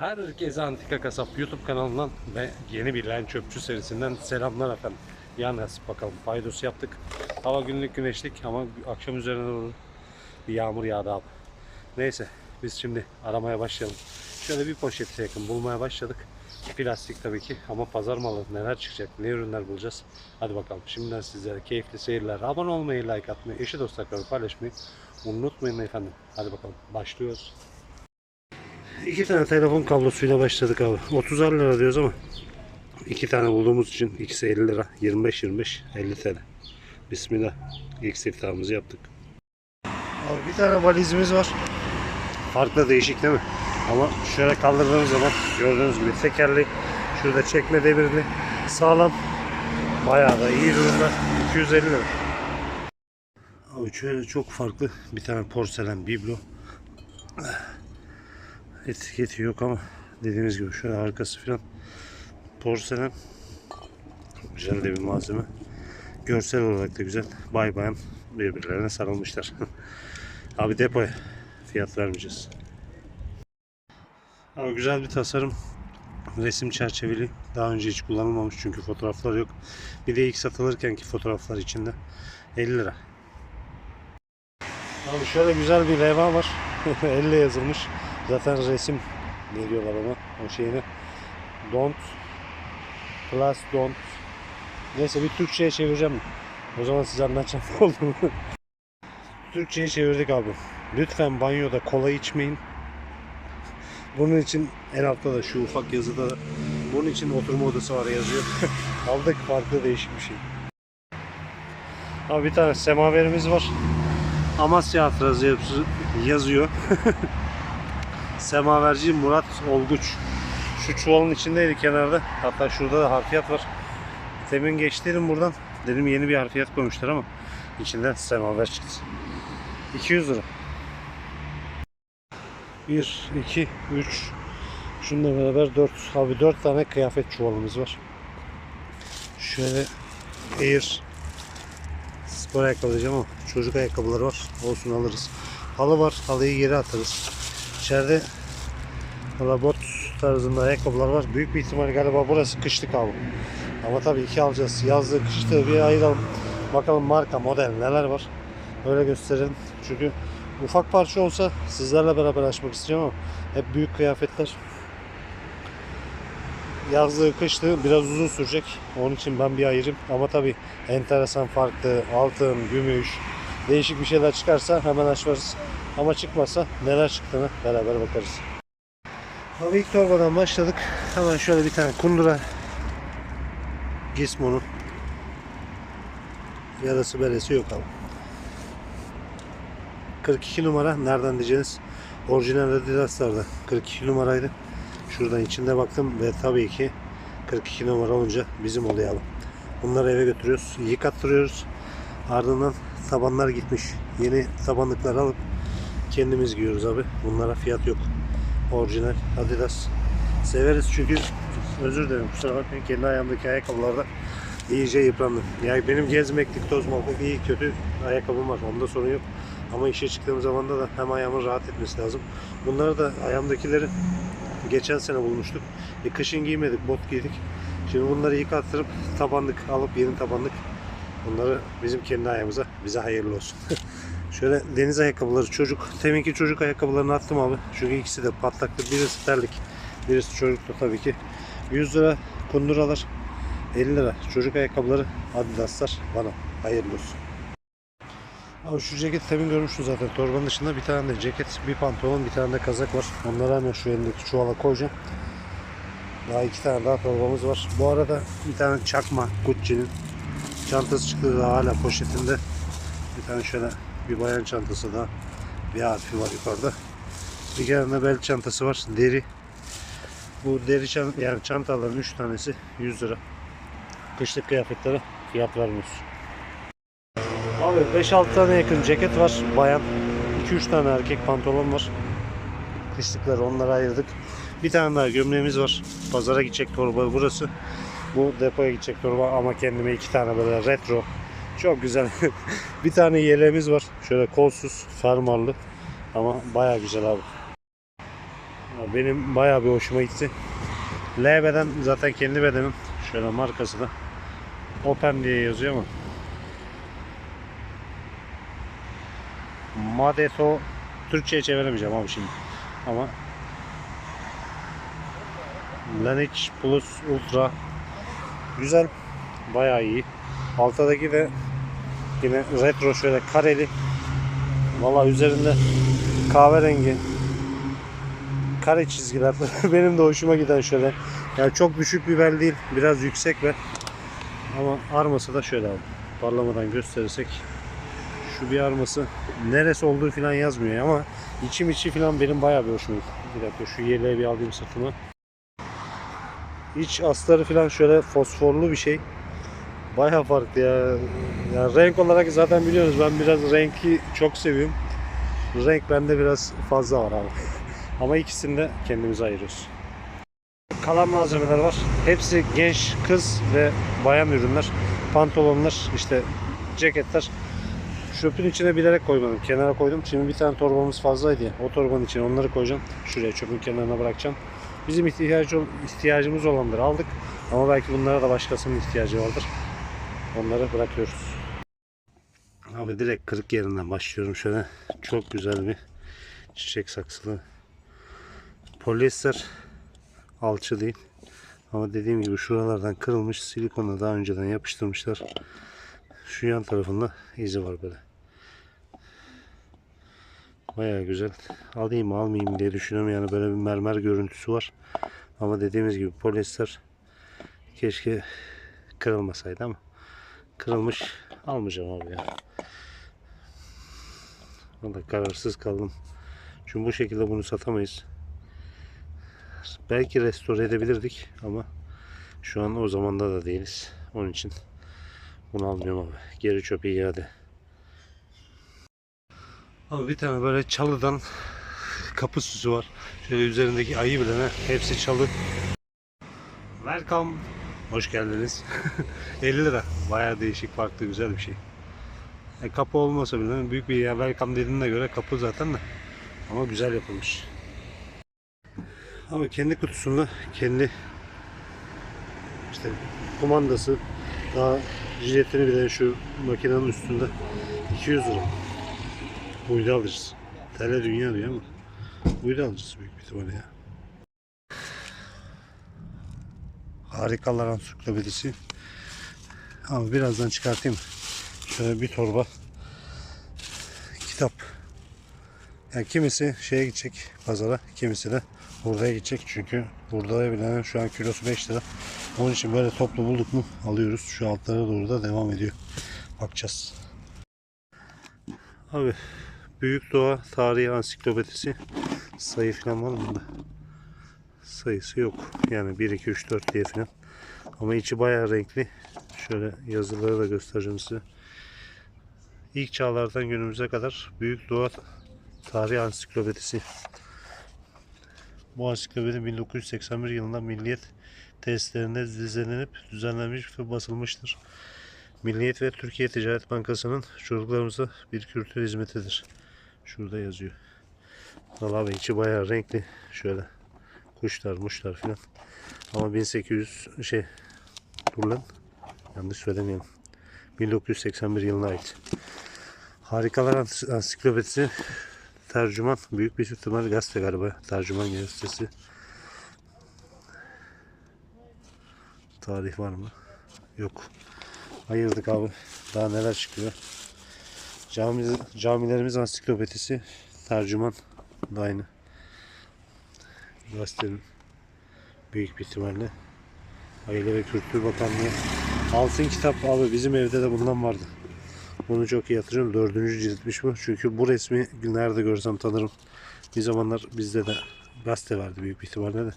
Herkese Antika Kasap YouTube kanalından ve yeni bir Len Çöpçü serisinden selamlar efendim. Ya nasip bakalım paydos yaptık. Hava günlük güneşlik ama akşam üzerine doğru bir yağmur yağdı abi. Neyse biz şimdi aramaya başlayalım. Şöyle bir poşete yakın bulmaya başladık. Plastik tabii ki ama pazar malı neler çıkacak, ne ürünler bulacağız. Hadi bakalım şimdiden sizlere keyifli seyirler. Abone olmayı, like atmayı, eşi dostlarla paylaşmayı unutmayın efendim. Hadi bakalım başlıyoruz. İki tane telefon kablosuyla başladık abi. 30 lira diyoruz ama iki tane bulduğumuz için ikisi 50 lira. 25-25 50 TL. Bismillah. İlk siftahımızı yaptık. Abi bir tane valizimiz var. Farklı değişik değil mi? Ama şöyle kaldırdığımız zaman gördüğünüz gibi tekerli, şurada çekme demirli, sağlam. Bayağı da iyi ürünler. 250 lira. Abi şöyle çok farklı bir tane porselen biblo. Etiketi yok ama dediğimiz gibi şöyle arkası falan porselen güzel de bir malzeme. Görsel olarak da güzel. Bay bayan birbirlerine sarılmışlar. Abi depoya fiyat vermeyeceğiz. Ama güzel bir tasarım. Resim çerçeveli. Daha önce hiç kullanılmamış çünkü fotoğraflar yok. Bir de ilk satılırken ki fotoğraflar içinde 50 lira. Abi şöyle güzel bir levha var. Elle yazılmış. Zaten resim veriyorlar ona o şeyini. Don't plus don't. Neyse bir Türkçe'ye çevireceğim. O zaman size anlatacağım ne olduğunu. Türkçe'ye çevirdik abi. Lütfen banyoda kola içmeyin. Bunun için en altta da şu ufak yazıda da bunun için oturma odası var yazıyor. Aldık farklı değişik bir şey. Abi bir tane semaverimiz var. Amasya Hatırası yazıyor. Semaverci Murat Olguç. Şu çuvalın içindeydi kenarda. Hatta şurada da harfiyat var. Demin geçtim buradan. Dedim yeni bir harfiyat koymuşlar ama içinden semaver çıktı. 200 lira. 1, 2, 3 Şununla beraber 4 abi 4 tane kıyafet çuvalımız var. Şöyle Air spor ayakkabı diyeceğim ama çocuk ayakkabıları var. Olsun alırız. Halı var. Halıyı geri atarız. İçeride valla bot tarzında ayakkabılar var. Büyük bir ihtimal galiba burası kışlık abi. Ama tabii iki alacağız. Yazlığı kışlığı bir ayıralım. Bakalım marka model neler var. Öyle gösterelim. Çünkü ufak parça olsa sizlerle beraber açmak istiyorum ama hep büyük kıyafetler. Yazlığı kışlığı biraz uzun sürecek. Onun için ben bir ayırayım. Ama tabii enteresan farklı altın, gümüş değişik bir şeyler çıkarsa hemen açarız. Ama çıkmazsa neler çıktığını beraber bakarız. Abi ilk torbadan başladık. Hemen şöyle bir tane kundura Gizmo'nun yarası beresi yok abi. 42 numara nereden diyeceğiniz orijinal Adidas'larda 42 numaraydı. Şuradan içinde baktım ve tabii ki 42 numara olunca bizim oluyor abi. Bunları eve götürüyoruz, yıkattırıyoruz. Ardından tabanlar gitmiş. Yeni tabanlıklar alıp kendimiz giyiyoruz abi. Bunlara fiyat yok. Orijinal Adidas. Severiz çünkü özür dilerim kusura bakmayın kendi ayağımdaki ayakkabılarda iyice yıprandım. Yani benim gezmeklik, tozmaklık iyi kötü ayakkabım var. Onda sorun yok. Ama işe çıktığım zaman da hem ayağımın rahat etmesi lazım. Bunları da ayağımdakileri geçen sene bulmuştuk. E, kışın giymedik, bot giydik. Şimdi bunları yıkattırıp tabanlık alıp yeni tabanlık bunları bizim kendi ayağımıza bize hayırlı olsun. Şöyle deniz ayakkabıları çocuk. Teminki çocuk ayakkabılarını attım abi. Çünkü ikisi de patlaklı. Birisi terlik. Birisi çocuklu tabii ki. 100 lira kunduralar. 50 lira çocuk ayakkabıları Adidas'lar bana hayırlı olsun. Abi şu ceket temin görmüştüm zaten. Torbanın dışında bir tane de ceket, bir pantolon, bir tane de kazak var. Onları hemen şu elindeki çuvala koyacağım. Daha iki tane daha torbamız var. Bu arada bir tane çakma Gucci'nin çantası çıktı da hala poşetinde. Bir tane şöyle bir bayan çantası daha. Bir harfi var yukarıda. Bir de bel çantası var. Deri. Bu deri çant yani çantaların 3 tanesi 100 lira. Kışlık kıyafetlere fiyat vermiyoruz. Abi 5-6 tane yakın ceket var bayan. 2-3 tane erkek pantolon var. Kışlıkları onlara ayırdık. Bir tane daha gömleğimiz var. Pazara gidecek torba burası. Bu depoya gidecek torba ama kendime iki tane böyle retro. Çok güzel. bir tane yeleğimiz var. Şöyle kolsuz, fermuarlı. Ama baya güzel abi. Benim bayağı bir hoşuma gitti. L beden zaten kendi bedenim. Şöyle markası da. Open diye yazıyor ama. Madeto Türkçe'ye çeviremeyeceğim abi şimdi. Ama Laneige Plus Ultra güzel. Bayağı iyi. Alttaki de yine retro şöyle kareli. Valla üzerinde kahverengi kare çizgiler. Benim de hoşuma giden şöyle. Yani çok düşük bir bel değil. Biraz yüksek bel. Ama arması da şöyle abi. Parlamadan gösterirsek. Şu bir arması. Neresi olduğu falan yazmıyor ama içim içi falan benim bayağı bir hoşuma gitti. Bir dakika şu yeleği bir alayım sırtıma. İç astarı falan şöyle fosforlu bir şey. Bayağı farklı ya. Yani renk olarak zaten biliyorsunuz ben biraz renki çok seviyorum. Renk bende biraz fazla var abi. Ama ikisini de kendimize ayırıyoruz. Kalan malzemeler var. Hepsi genç kız ve bayan ürünler. Pantolonlar, işte ceketler. Çöpün içine bilerek koymadım. Kenara koydum. Şimdi bir tane torbamız fazlaydı ya. O torbanın içine onları koyacağım. Şuraya çöpün kenarına bırakacağım. Bizim ihtiyacı, ihtiyacımız olanları aldık. Ama belki bunlara da başkasının ihtiyacı vardır. Onları bırakıyoruz. Abi direkt kırık yerinden başlıyorum şöyle. Çok güzel bir çiçek saksılı. Polyester alçı değil. Ama dediğim gibi şuralardan kırılmış silikonla daha önceden yapıştırmışlar. Şu yan tarafında izi var böyle. Baya güzel. Alayım mı almayayım diye düşünüyorum. Yani böyle bir mermer görüntüsü var. Ama dediğimiz gibi polyester keşke kırılmasaydı ama kırılmış almayacağım abi ya. Valla kararsız kaldım. Çünkü bu şekilde bunu satamayız. Belki restore edebilirdik ama şu an o zamanda da değiliz. Onun için bunu almıyorum abi. Geri çöpe iade. Abi bir tane böyle çalıdan kapı süsü var. Şöyle üzerindeki ayı bile ne? Hepsi çalı. Welcome. Hoş geldiniz. 50 lira. Bayağı değişik, farklı, güzel bir şey. E, kapı olmasa bile büyük bir yer welcome dediğine göre kapı zaten de. Ama güzel yapılmış. Ama kendi kutusunda kendi işte kumandası daha jiletini bile şu makinenin üstünde 200 lira. Uydu alırız. Tele dünya diyor ama uydu alırız büyük bir ihtimalle ya. Harikalar ansiklopedisi. Ama birazdan çıkartayım. Şöyle bir torba kitap. Yani kimisi şeye gidecek pazara, kimisi de Buradaya gidecek çünkü burada bile şu an kilosu 5 lira. Onun için böyle toplu bulduk mu alıyoruz. Şu altlara doğru da devam ediyor. Bakacağız. Abi Büyük Doğa Tarihi Ansiklopedisi sayı falan var mı bunda? Sayısı yok. Yani 1, 2, 3, 4 diye falan. Ama içi bayağı renkli. Şöyle yazıları da göstereceğim size. İlk çağlardan günümüze kadar Büyük Doğa Tarihi Ansiklopedisi bu ansiklopedi 1981 yılında Milliyet tesislerinde düzenlenip düzenlenmiş ve basılmıştır. Milliyet ve Türkiye Ticaret Bankası'nın çocuklarımıza bir kültür hizmetidir. Şurada yazıyor. Valla içi bayağı renkli. Şöyle kuşlar, muşlar filan. Ama 1800 şey dur lan. Yanlış söylemeyelim. 1981 yılına ait. Harikalar Ansiklopedisi tercüman büyük bir ihtimal gazete galiba tercüman gazetesi tarih var mı yok ayırdık abi daha neler çıkıyor Cami, camilerimiz ansiklopedisi tercüman da aynı gazetenin büyük bir ihtimalle Aile ve Kültür Bakanlığı altın kitap abi bizim evde de bundan vardı bunu çok iyi hatırlıyorum. Dördüncü ciltmiş bu. Çünkü bu resmi nerede görsem tanırım. Bir zamanlar bizde de gazete vardı büyük bir ihtimalle de.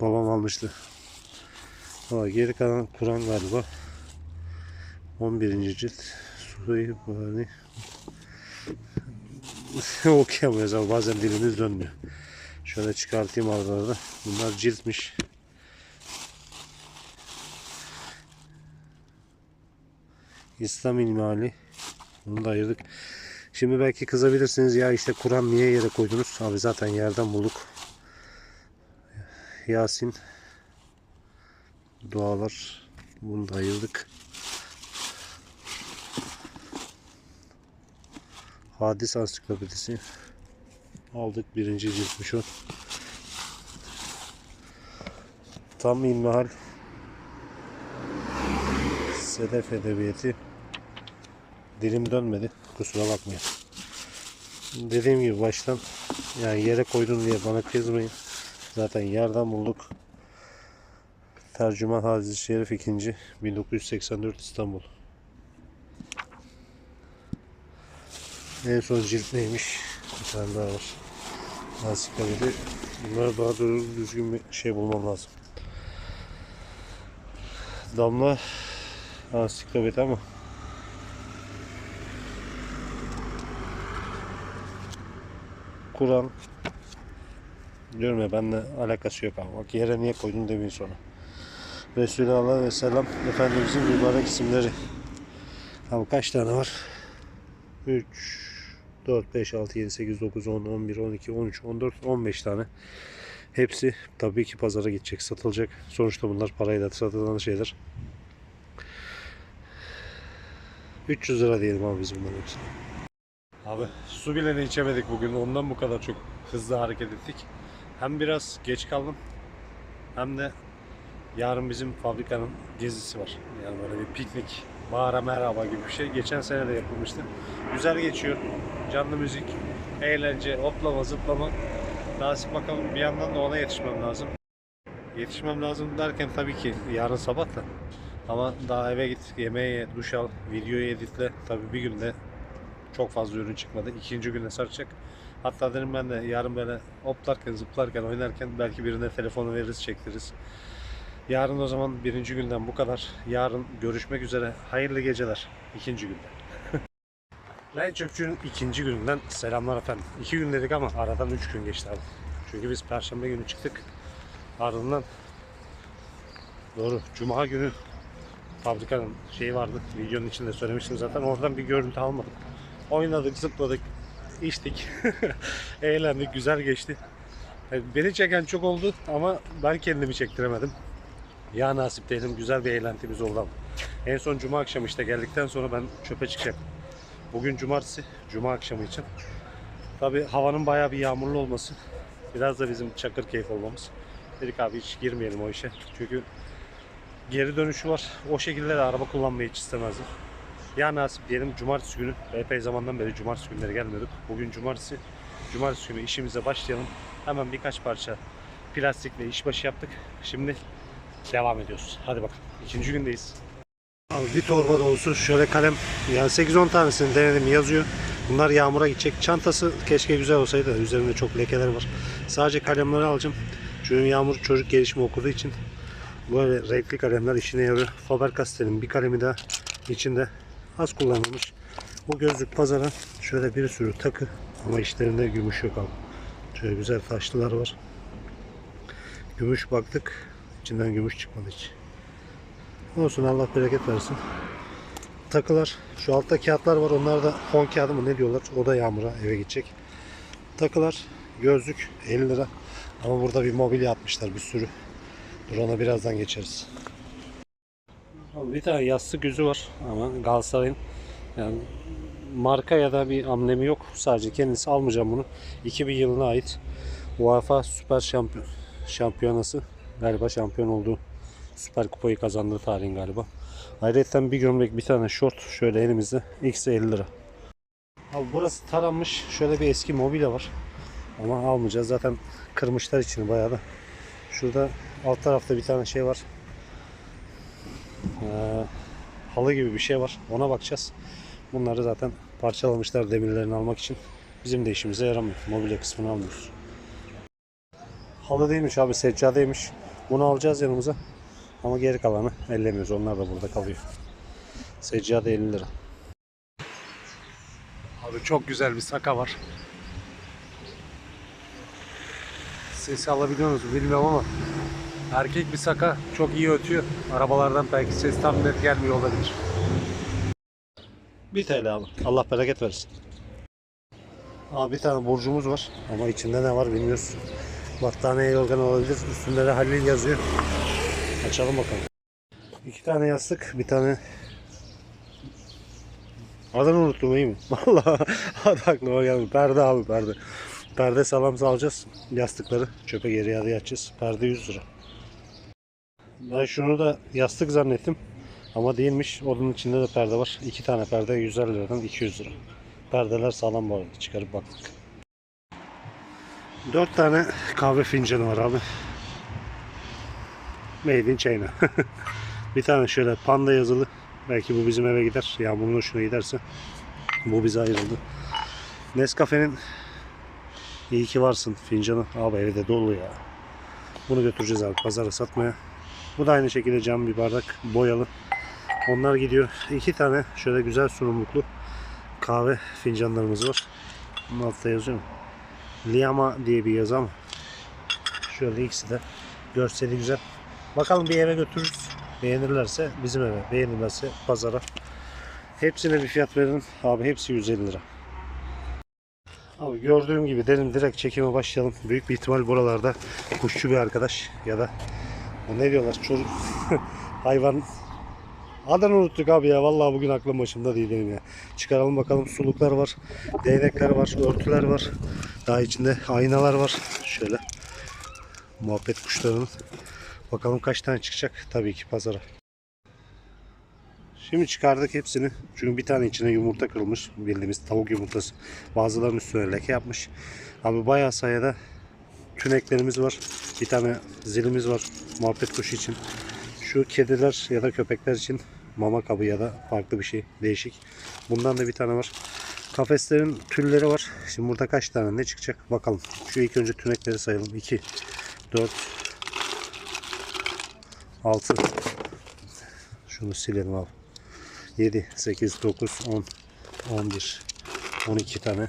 Babam almıştı. Ama geri kalan Kur'an galiba. 11. cilt. Suyu hani okuyamıyoruz ama bazen dilimiz dönmüyor. Şöyle çıkartayım aralarda. Bunlar ciltmiş. İslam ilmihali. Bunu da ayırdık. Şimdi belki kızabilirsiniz ya işte Kur'an niye yere koydunuz? Abi zaten yerden bulduk. Yasin. Dualar. Bunu da ayırdık. Hadis Ansiklopedisi. Aldık birinci ciltmiş o. Tam ilmihal. Sedef Edebiyatı. Dilim dönmedi. Kusura bakmayın. Dediğim gibi baştan yani yere koydun diye bana kızmayın. Zaten yerden bulduk. Tercüman Haziz Şerif 2. 1984 İstanbul. En son cilt neymiş? Bir tane daha var. Ansiklopedi. Bunlara daha düzgün bir şey bulmam lazım. Damla ansiklopedi ama Kur'an diyorum ya benimle alakası yok ama bak yere niye koydun demeyin sonra. Resulullah ve selam Efendimizin mübarek isimleri. Abi kaç tane var? 3 4 5 6 7 8 9 10 11 12 13 14 15 tane. Hepsi tabii ki pazara gidecek, satılacak. Sonuçta bunlar parayla satılan şeyler. 300 lira diyelim abi biz bunların hepsine. Abi su bile de içemedik bugün. Ondan bu kadar çok hızlı hareket ettik. Hem biraz geç kaldım hem de yarın bizim fabrikanın gezisi var. Yani böyle bir piknik, mağara merhaba gibi bir şey. Geçen sene de yapılmıştı. Güzel geçiyor. Canlı müzik, eğlence, hoplama, zıplama. Nasip bakalım bir yandan da ona yetişmem lazım. Yetişmem lazım derken tabii ki yarın sabah da. Ama daha eve git, yemeğe ye, duş al, videoyu editle. Tabii bir günde çok fazla ürün çıkmadı. İkinci günde saracak. Hatta dedim ben de yarın böyle hoplarken, zıplarken, oynarken belki birine telefonu veririz, çektiririz. Yarın o zaman birinci günden bu kadar. Yarın görüşmek üzere. Hayırlı geceler. ikinci günde. Len Çöpçü'nün ikinci gününden selamlar efendim. İki gün dedik ama aradan üç gün geçti abi. Çünkü biz perşembe günü çıktık. Ardından doğru cuma günü fabrikanın şeyi vardı. Videonun içinde söylemiştim zaten. Oradan bir görüntü almadım. Oynadık, zıpladık, içtik. Eğlendik, güzel geçti. Yani Beni çeken çok oldu ama ben kendimi çektiremedim. Ya nasip değilim. Güzel bir eğlentimiz oldu. En son cuma akşamı işte geldikten sonra ben çöpe çıkacağım. Bugün cumartesi, cuma akşamı için. Tabi havanın bayağı bir yağmurlu olması. Biraz da bizim çakır keyif olmamız. Dedik abi hiç girmeyelim o işe. Çünkü geri dönüşü var. O şekilde de araba kullanmayı hiç istemezdim. Ya nasip diyelim cumartesi günü. Epey zamandan beri cumartesi günleri gelmiyorduk. Bugün cumartesi. Cumartesi günü işimize başlayalım. Hemen birkaç parça plastikle işbaşı yaptık. Şimdi devam ediyoruz. Hadi bakalım. İkinci gündeyiz. Abi bir torba dolusu şöyle kalem yani 8-10 tanesini denedim yazıyor. Bunlar yağmura gidecek. Çantası keşke güzel olsaydı üzerinde çok lekeler var. Sadece kalemleri alacağım. Çünkü yağmur çocuk gelişimi okuduğu için böyle renkli kalemler işine yarıyor. Faber-Castell'in bir kalemi daha içinde az kullanılmış. Bu gözlük pazara şöyle bir sürü takı ama içlerinde gümüş yok abi. Şöyle güzel taşlılar var. Gümüş baktık. İçinden gümüş çıkmadı hiç. Olsun Allah bereket versin. Takılar. Şu altta kağıtlar var. Onlar da fon kağıdı mı ne diyorlar. O da yağmura eve gidecek. Takılar. Gözlük 50 lira. Ama burada bir mobilya atmışlar bir sürü. Dur ona birazdan geçeriz. Bir tane yastık yüzü var ama Galatasaray'ın yani marka ya da bir amblemi yok. Sadece kendisi almayacağım bunu. 2000 yılına ait UEFA Süper Şampiyon Şampiyonası galiba şampiyon olduğu Süper Kupayı kazandığı tarihin galiba. Ayrıca bir gömlek bir tane şort şöyle elimizde. X 50 lira. Abi burası taranmış. Şöyle bir eski mobilya var. Ama almayacağız. Zaten kırmışlar içini bayağı da. Şurada alt tarafta bir tane şey var. Ee, halı gibi bir şey var. Ona bakacağız. Bunları zaten parçalamışlar demirlerini almak için. Bizim de işimize yaramıyor. Mobilya kısmını almıyoruz. Halı değilmiş abi seccadeymiş. Bunu alacağız yanımıza. Ama geri kalanı ellemiyoruz. Onlar da burada kalıyor. Seccade 50 lira. Abi çok güzel bir saka var. Sesi alabiliyor musunuz bilmiyorum ama erkek bir saka çok iyi ötüyor. Arabalardan belki ses tam net gelmiyor olabilir. 1 TL abi. Allah bereket versin. Abi bir tane borcumuz var ama içinde ne var bilmiyoruz. Battaniye yorgan olabilir. Üstünde de Halil yazıyor. Açalım bakalım. İki tane yastık, bir tane Adını unuttum iyi mi? Vallahi adı aklıma gelmedi. Perde abi perde. Perde salam salacağız. Yastıkları çöpe geri yarıya atacağız. Perde 100 lira. Ben şunu da yastık zannettim. Ama değilmiş. Onun içinde de perde var. İki tane perde 150 liradan 200 lira. Perdeler sağlam bu arada. Çıkarıp baktık. Dört tane kahve fincanı var abi. Made in China. bir tane şöyle panda yazılı. Belki bu bizim eve gider. Yağmurun hoşuna giderse. Bu bize ayrıldı. Nescafe'nin iyi ki varsın fincanı. Abi evde dolu ya. Bunu götüreceğiz abi pazara satmaya. Bu da aynı şekilde cam bir bardak boyalı. Onlar gidiyor. İki tane şöyle güzel sunumluklu kahve fincanlarımız var. Bunun altta yazıyor mu? Liyama diye bir yazı ama şöyle ikisi de görseli güzel. Bakalım bir eve götürürüz. Beğenirlerse bizim eve, beğenirlerse pazara. Hepsine bir fiyat verin. Abi hepsi 150 lira. Abi gördüğüm gibi dedim direkt çekime başlayalım. Büyük bir ihtimal buralarda kuşçu bir arkadaş ya da o ne diyorlar çocuk hayvan Adını unuttuk abi ya. Vallahi bugün aklım başımda değil benim ya. Çıkaralım bakalım. Suluklar var. Değnekler var. Örtüler var. Daha içinde aynalar var. Şöyle. Muhabbet kuşlarının. Bakalım kaç tane çıkacak. Tabii ki pazara. Şimdi çıkardık hepsini. Çünkü bir tane içine yumurta kırılmış. Bildiğimiz tavuk yumurtası. Bazılarının üstüne leke yapmış. Abi bayağı sayıda tüneklerimiz var. Bir tane zilimiz var. Muhabbet kuşu için. Şu kediler ya da köpekler için mama kabı ya da farklı bir şey değişik. Bundan da bir tane var. Kafeslerin tülleri var. Şimdi burada kaç tane ne çıkacak bakalım. Şu ilk önce tünekleri sayalım. 2, 4, 6. Şunu silelim abi. 7, 8, 9, 10, 11, 12 tane.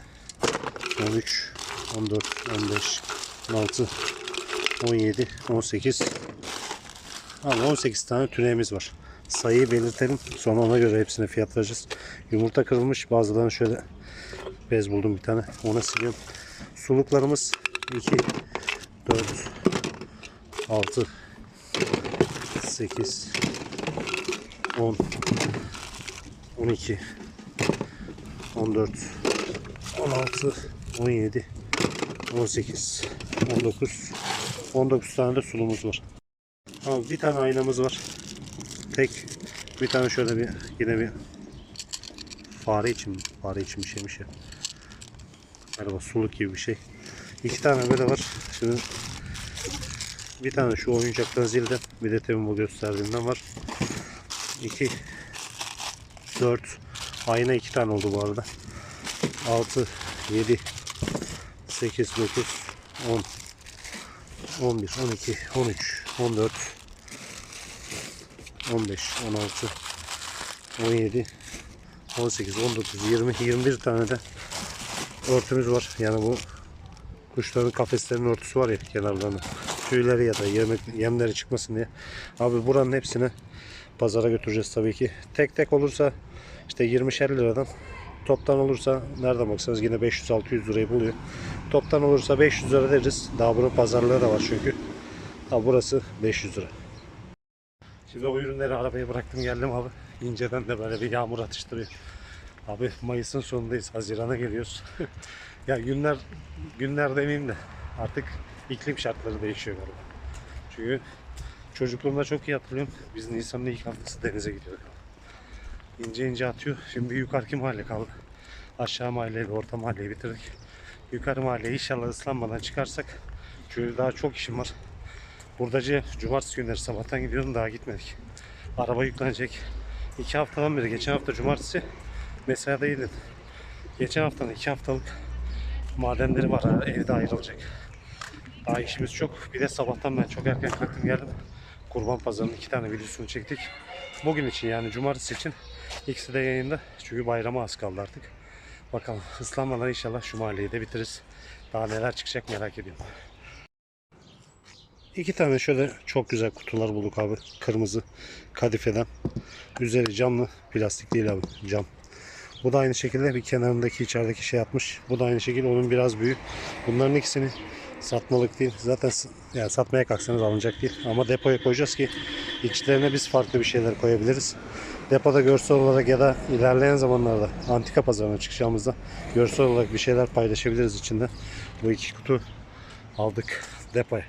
13, 14, 15, 16, 17, 18, Abi 18 tane tüneğimiz var. Sayıyı belirtelim. Sonra ona göre hepsine fiyat. Yumurta kırılmış. Bazılarını şöyle bez buldum bir tane. Ona siliyorum. Suluklarımız 2, 4, 6, 8, 10, 12, 14, 16, 17, 18, 19, 19 tane de sulumuz var. Abi bir tane aynamız var. Tek bir tane şöyle bir yine bir fare için fare için bir şeymiş ya. Galiba suluk gibi bir şey. İki tane böyle var. Şimdi bir tane şu oyuncaktan zilden bir de temin bu gösterdiğimden var. 2 4 ayna iki tane oldu bu arada. 6 7 8 9 10 11 12 13 14 15 16 17 18 19 20 21 tane de örtümüz var. Yani bu kuşların kafeslerinin örtüsü var ya kenarlarına. Tüyleri ya da yemek, yemleri çıkmasın diye. Abi buranın hepsini pazara götüreceğiz tabii ki. Tek tek olursa işte 20'şer liradan toptan olursa nereden baksanız yine 500-600 lirayı buluyor. Toptan olursa 500 lira deriz. Daha bunun pazarlığı da var çünkü. Ha burası 500 lira. Şimdi o ürünleri arabaya bıraktım geldim abi. İnceden de böyle bir yağmur atıştırıyor. Abi Mayıs'ın sonundayız. Haziran'a geliyoruz. ya günler günler demeyeyim de artık iklim şartları değişiyor galiba. Çünkü çocukluğumda çok iyi hatırlıyorum. Biz Nisan'ın ilk haftası denize gidiyorduk. İnce ince atıyor. Şimdi yukarıki mahalle kaldı. Aşağı mahalleyi orta mahalleyi bitirdik. Yukarı mahalleye inşallah ıslanmadan çıkarsak. Çünkü daha çok işim var. Buradacı cumartesi günleri sabahtan gidiyordum daha gitmedik. Araba yüklenecek. İki haftadan beri geçen hafta cumartesi mesaideydim. Geçen haftanın iki haftalık madenleri var evde ayrılacak. Daha işimiz çok. Bir de sabahtan ben çok erken kalktım geldim. Kurban pazarının iki tane videosunu çektik. Bugün için yani cumartesi için ikisi de yayında. Çünkü bayrama az kaldı artık. Bakalım ıslanmadan inşallah şu mahalleyi de bitiririz. Daha neler çıkacak merak ediyorum. İki tane şöyle çok güzel kutular bulduk abi. Kırmızı kadifeden. Üzeri camlı. Plastik değil abi. Cam. Bu da aynı şekilde bir kenarındaki içerideki şey atmış. Bu da aynı şekilde onun biraz büyüğü. Bunların ikisini Satmalık değil. Zaten yani satmaya kalksanız alınacak değil. Ama depoya koyacağız ki içlerine biz farklı bir şeyler koyabiliriz. Depoda görsel olarak ya da ilerleyen zamanlarda antika pazarına çıkacağımızda görsel olarak bir şeyler paylaşabiliriz içinde. Bu iki kutu aldık depoya.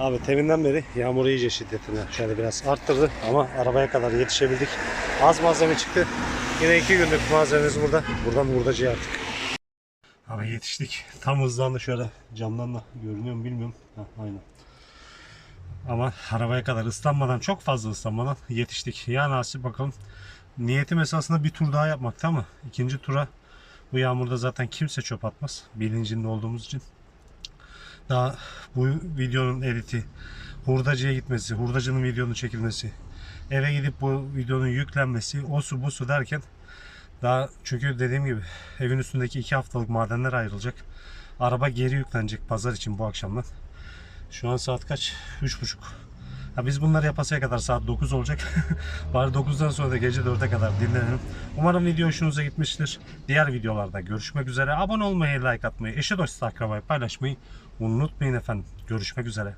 Abi teminden beri yağmur iyice şiddetini şöyle biraz arttırdı ama arabaya kadar yetişebildik. Az malzeme çıktı. Yine iki günlük malzememiz burada. Buradan hurdacıya artık. Abi yetiştik. Tam hızlandı şöyle camdan da görünüyor mu bilmiyorum. Heh, aynen. Ama arabaya kadar ıslanmadan çok fazla ıslanmadan yetiştik. Ya nasip bakalım. Niyetim esasında bir tur daha yapmakta ama ikinci tura bu yağmurda zaten kimse çöp atmaz. Bilincinde olduğumuz için. Daha bu videonun editi, hurdacıya gitmesi, hurdacının videonun çekilmesi, eve gidip bu videonun yüklenmesi, o su bu su derken daha çünkü dediğim gibi evin üstündeki iki haftalık madenler ayrılacak. Araba geri yüklenecek pazar için bu akşamdan. Şu an saat kaç? 3.30. Ha biz bunları yapasaya kadar saat 9 olacak. Bari 9'dan sonra da gece 4'e kadar dinlenelim. Umarım video hoşunuza gitmiştir. Diğer videolarda görüşmek üzere. Abone olmayı, like atmayı, eşe dost akrabayı paylaşmayı unutmayın efendim. Görüşmek üzere.